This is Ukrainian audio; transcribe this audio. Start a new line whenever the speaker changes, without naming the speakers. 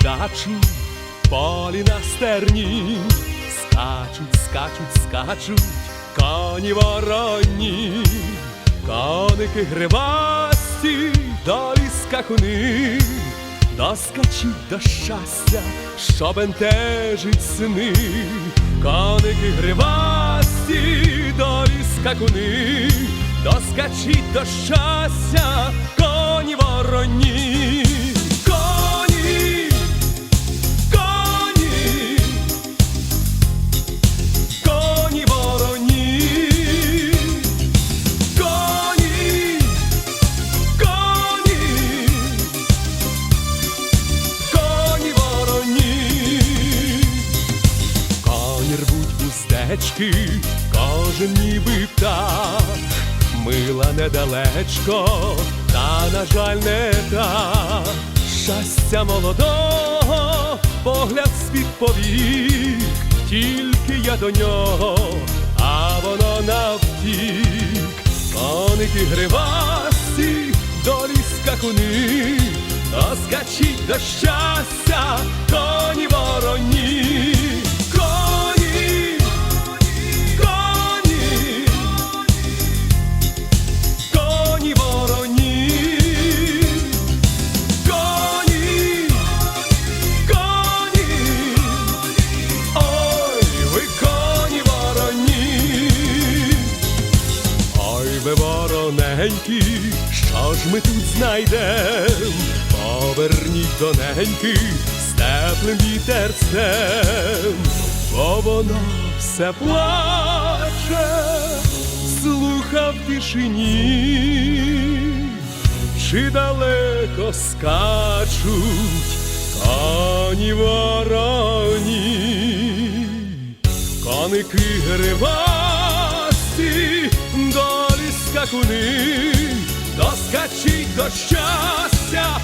скачуть, полі на стерні, скачуть, скачуть, скачуть, коні вороні, коники гривасті, долі скакуни, доскачуть до щастя, що бентежить сни, коники гривасті, долі скакуни, доскачіть до щастя, коні вороні, вуздечки, кожен ніби птах, мила недалечко, та, на жаль, не так. Щастя молодого, погляд світ повік, тільки я до нього, а воно навтік. Коники гривасті, долі скакуни, доскачіть до щастя, вороненькі, що ж ми тут знайдем? Поверніть до неньки з теплим вітерцем, бо воно все плаче, слуха в тишині, чи далеко скачуть коні вороні, коники гривасті, долі скакуни, до щастя,